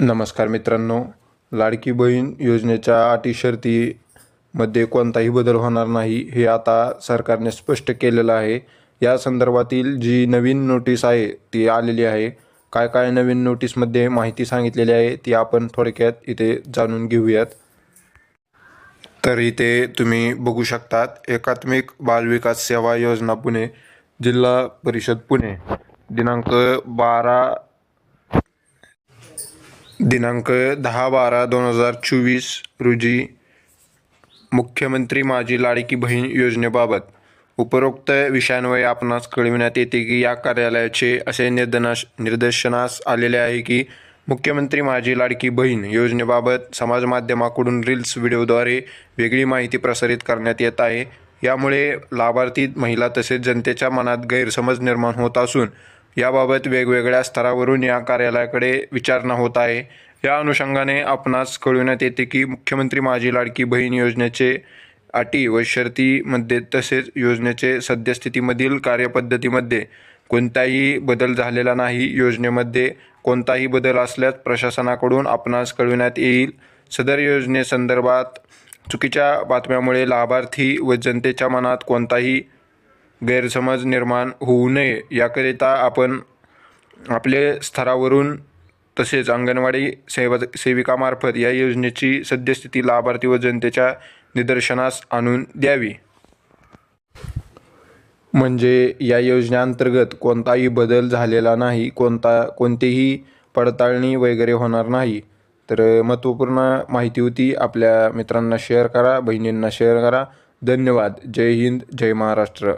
नमस्कार मित्रांनो. लाडकी बहीण योजनेच्या अटी शर्तीमध्ये कोणताही बदल होणार नाही हे आता सरकारने स्पष्ट केलेलं आहे. या संदर्भातील जी नवीन नोटीस आहे ती आलेली आहे. काय काय नवीन नोटीसमध्ये माहिती सांगितलेली आहे ती आपण थोडक्यात इथे जाणून घेऊयात. तर इथे तुम्ही बघू शकतात एकात्मिक बालविकास सेवा योजना पुणे जिल्हा परिषद पुणे. दिनांक बारा दिनांक दहा बारा दोन हजार चोवीस रोजी मुख्यमंत्री माझी लाडकी बहीण योजनेबाबत उपरोक्त विषयांवर आपणास कळविण्यात येते की या कार्यालयाचे असे निर्दनाश निदर्शनास आलेले आहे की मुख्यमंत्री माझी लाडकी बहीण योजनेबाबत समाज माध्यमाकडून रील्स व्हिडिओद्वारे वेगळी माहिती प्रसारित करण्यात येत आहे. यामुळे लाभार्थी महिला तसेच जनतेच्या मनात गैरसमज निर्माण होत असून याबाबत वेगवेगळ्या स्तरावरून या कार्यालयाकडे विचारणा होत आहे. या अनुषंगाने आपणास कळविण्यात येते की मुख्यमंत्री माझी लाडकी बहीण योजनेचे अटी व शर्तीमध्ये तसेच योजनेचे सद्यस्थितीमधील कार्यपद्धतीमध्ये कोणताही बदल झालेला नाही. योजनेमध्ये कोणताही बदल असल्यास प्रशासनाकडून आपणास कळविण्यात येईल. सदर योजनेसंदर्भात चुकीच्या बातम्यामुळे लाभार्थी व जनतेच्या मनात कोणताही गैरसमज निर्माण होऊ नये याकरिता आपण आपले स्तरावरून तसेच अंगणवाडी सेवा सेविकामार्फत या योजनेची सद्यस्थिती लाभार्थी व जनतेच्या निदर्शनास आणून द्यावी. म्हणजे या योजनेअंतर्गत कोणताही बदल झालेला नाही कोणता कोणतीही पडताळणी वगैरे होणार नाही. तर महत्त्वपूर्ण माहिती होती. आपल्या मित्रांना शेअर करा बहिणींना शेअर करा. धन्यवाद. जय हिंद जय महाराष्ट्र.